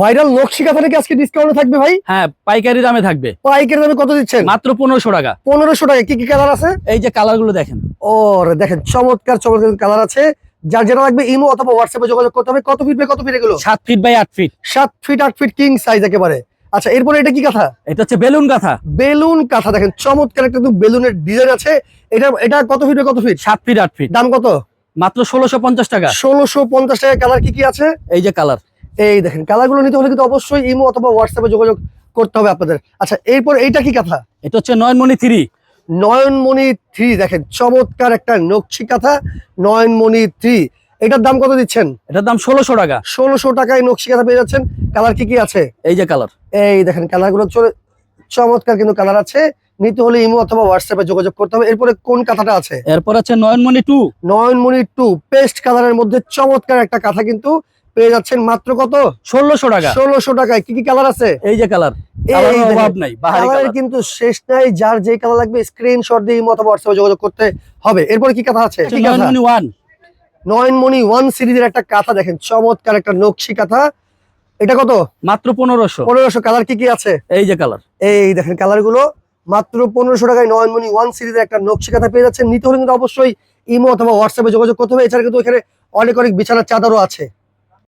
Viral নকশি কাঁথা থেকে আজকে ডিসকাউন্ট থাকবে ভাই? হ্যাঁ পাইকারি দামে থাকবে। পাইকারি দামে কত দিচ্ছেন? মাত্র পনেরোশো টাকা। পনেরোশো টাকা। কি কি কালার আছে? এই যে কালারগুলো দেখেন। ও দেখেন চমৎকার চমৎকার কালার আছে। যার যেটা লাগবে ইমো অথবা হোয়াটসঅ্যাপে যোগাযোগ করতে হবে। কত ফিট বাই কত ফিট এগুলো? সাত ফিট বাই আট ফিট সাত ফিট আট ফিট কিং সাইজ একেবারে। আচ্ছা এরপরে এটা কি কাঁথা? এটা হচ্ছে বেলুন কাঁথা। বেলুন কাঁথা দেখেন চমৎকার একটা বেলুনের ডিজাইন আছে। এটা এটা কত ফিট কত ফিট সাত ফিট আট ফিট দাম কত? মাত্র ষোলোশো পঞ্চাশ টাকা। ষোলোশো পঞ্চাশ টাকা। কালার কি কি আছে? এই যে কালার। এই দেখেন কালারগুলো নিতে হলে কিন্তু অবশ্যই ইমো অথবা হোয়াটসঅ্যাপে যোগাযোগ করতে হবে আপনাদের। আচ্ছা এরপর এইটা কি কাঁথা? এটা হচ্ছে নয়নমণি থ্রি। নয়নমণি থ্রি দেখেন চমৎকার একটা নকশি কাঁথা নয়নমণি থ্রি। এটার দাম কত দিচ্ছেন? এটার দাম ষোলোশো টাকা। ষোলোশো টাকায় নকশি কাঁথা পেয়ে যাচ্ছেন। কালার কি কি আছে? এই যে কালার। এই দেখেন কালারগুলো চলে চমৎকার কিন্তু কালার আছে। নিতে হলে ইমো অথবা হোয়াটসঅ্যাপে যোগাযোগ করতে হবে। এরপরে কোন কাঁথাটা আছে? এরপর আছে Nayanmoni two. Nayanmoni two paste কালারের মধ্যে চমৎকার একটা কাঁথা কিন্তু পেয়ে যাচ্ছেন মাত্র কত? ষোলোশো টাকা। ষোলোশো টাকায়। কি কি কালার আছে? এই যে কালার। কিন্তু শেষ নাই যার যে কালার লাগবে স্ক্রিনশট দিয়ে হোয়াটসঅ্যাপে যোগাযোগ করতে হবে। এরপরে কি কাঁথা আছে? কাঁথা? ওয়ান নয়নমণি ওয়ান সিরিজের একটা কাঁথা দেখেন চমৎকার একটা নকশি কাঁথা। এটা কত? মাত্র পনেরোশো। পনেরোশো। কালার কি কি আছে? এই যে কালার। এই দেখেন কালারগুলো মাত্র পনেরোশো টাকায় নয়নমণি ওয়ান সিরিজের একটা নকশি কাঁথা পেয়ে যাচ্ছেন। নিতে হলে কিন্তু অবশ্যই ইমো অথবা হোয়াটসঅ্যাপে যোগাযোগ করতে হবে। এছাড়া কিন্তু এখানে অনেক অনেক বিছানার চাদরও আছে।